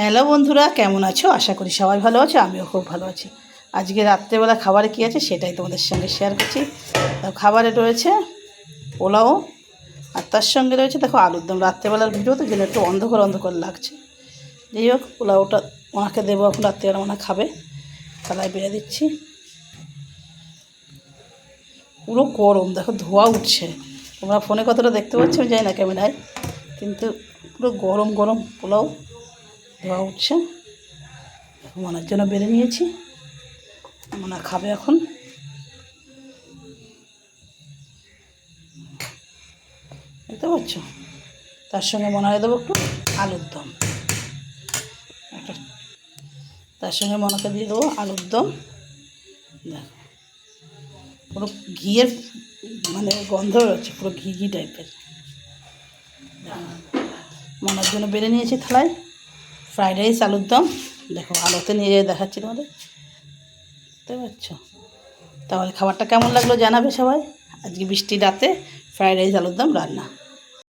Hello বন্ধুরা, কেমন আছো? আশা করি সবাই ভালো আছো, আমিও খুব ভালো আছি। আজকে রাত্রেবেলা খাবারে কী আছে সেটাই তোমাদের সঙ্গে শেয়ার করছি। তো খাবারে রয়েছে পোলাও, আর তার সঙ্গে রয়েছে দেখো আলুর দম। রাত্রেবেলার ভিডিও তো যেন একটু অন্ধকার অন্ধকার লাগছে। যাই হোক, পোলাওটা ওনাকে দেবো, এখন রাত্রেবেলা ওনা খাবে। থালায় বেড়ে দিচ্ছি। পুরো গরম, দেখো ধোয়া উঠছে। তোমরা ফোনে কতটা দেখতে পাচ্ছ আমি জানি না ক্যামেরায়, কিন্তু পুরো গরম গরম পোলাও। ধোয়া উঠছে। মনার জন্য বেড়ে নিয়েছি। মনা খাবে এখন। দেখতে পাচ্ছ? তার সঙ্গে মনে দেবো একটু আলুর দম। একটা তার সঙ্গে মনাকে দিয়ে দেবো আলুর দম। দেখো, পুরো ঘিয়ের মানে গন্ধ হচ্ছে পুরো ঘি ঘি টাইপের মনার জন্য বেড়ে নিয়েছি থালায়। ফ্রাইড রাইস, আলুর দম। দেখো, আলোতে নিয়ে যেয়ে দেখাচ্ছি তোমাদের। বুঝতে পারছ তাহলে খাবারটা কেমন লাগল জানাবে সবাই। আজকে বৃষ্টি রাতে ফ্রাইড রাইস, আলুর দম রান্না।